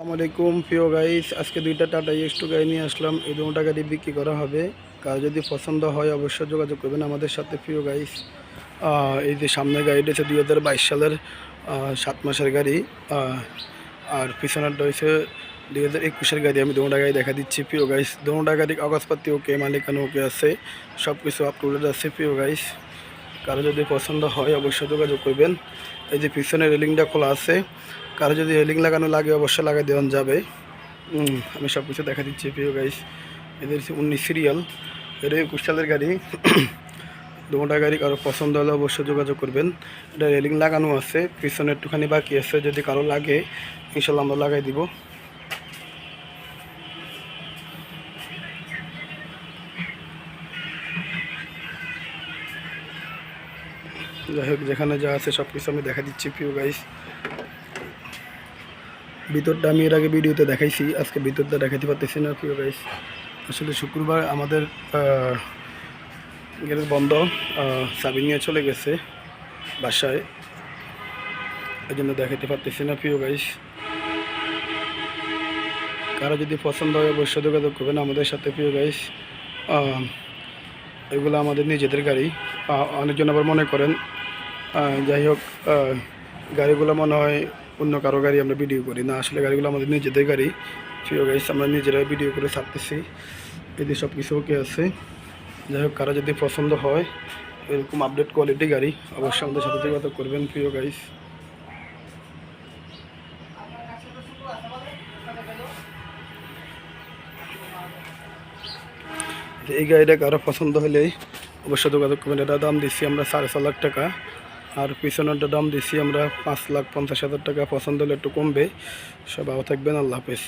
আসসালামাইকুম প্রিয় গাইস আজকে দুইটা টাটা এক্সটু গাড়ি নিয়ে আসলাম। এই দুটা গাড়ি বিক্রি করা হবে। কার যদি পছন্দ হয়, অবশ্যই যোগাযোগ করবেন আমাদের সাথে, প্রিয় গাইস এই যে সামনে গাড়িটা হচ্ছে দুই হাজার বাইশ সালের সাত মাসের গাড়ি। আর পিছনেরটা হচ্ছে দুই হাজার একুশের গাড়ি। আমি দুটা গাড়ি দেখা দিচ্ছি, প্রিয় গাইস দুটা গাড়ি কাগজপাতি ওকে মালিকানা ওকে আছে সব কিছু আপলোডেড আছে, প্রিয় গাইস কারও যদি পছন্দ হয় অবশ্যই যোগাযোগ করবেন। এই যে পিছনে রেলিংটা খোলা আছে, কারও যদি রেলিং লাগানো লাগে অবশ্যই লাগাই দেওয়া যাবে। আমি সব কিছু দেখা দিচ্ছি, প্রিয় গাইস এদের উনিশ সিরিয়াল এটা একুশ সালের গাড়ি। দুটা গাড়ি কারও পছন্দ হলে অবশ্যই যোগাযোগ করবেন। এটা রেলিং লাগানো আছে, পিছনে একটুখানি বাকি আছে, যদি কারও লাগে, ইনশাল্লাহ আমরা লাগাই দিব। যাই হোক, যেখানে যা আছে সব কিছু আমি দেখা দিচ্ছি প্রিয় গাইস ভিতরটা আমি এর আগে ভিডিওতে দেখাইছি, আজকে ভিতরটা দেখাতে পারতেছি না প্রিয় গাইস আসলে শুক্রবার আমাদের গেট বন্ধ চাবি নিয়ে চলে গেছে বাসায়। এই জন্য দেখাতে পারতেছি না প্রিয় গাইস কারও যদি পছন্দ হয় অবশ্যই যোগাযোগ করবেন আমাদের সাথে প্রিয় গাইস এগুলো আমাদের নিজেদের গাড়ি। অনেকজন আবার মনে করেন যাই হোক গাড়িগুলো মনে হয় অন্য কারও গাড়ি আমরা ভিডিও করি। না, আসলে গাড়িগুলো আমাদের নিজেদের গাড়ি। প্রিয় গাইস আমরা নিজেরাই ভিডিও করে ছাড়তেছি। এতে সব কিছু ওকে আছে। যাই হোক, কারও যদি পছন্দ হয়, এরকম আপডেট কোয়ালিটি গাড়ি, অবশ্যই আমাদের সাথে যোগাযোগ করবেন, প্রিয় গাইস এই গাড়িটা কারও পছন্দ হলে অবশ্যই যোগাযোগ করবেন। এটা দাম দিচ্ছি আমরা সাড়ে ছ লাখ টাকা। আর পিছনেরটা দাম দিছি আমরা পাঁচ লাখ পঞ্চাশ হাজার টাকা, পছন্দ হলে একটু কমবে। সবাই থাকবেন, আল্লাহ হাফেজ।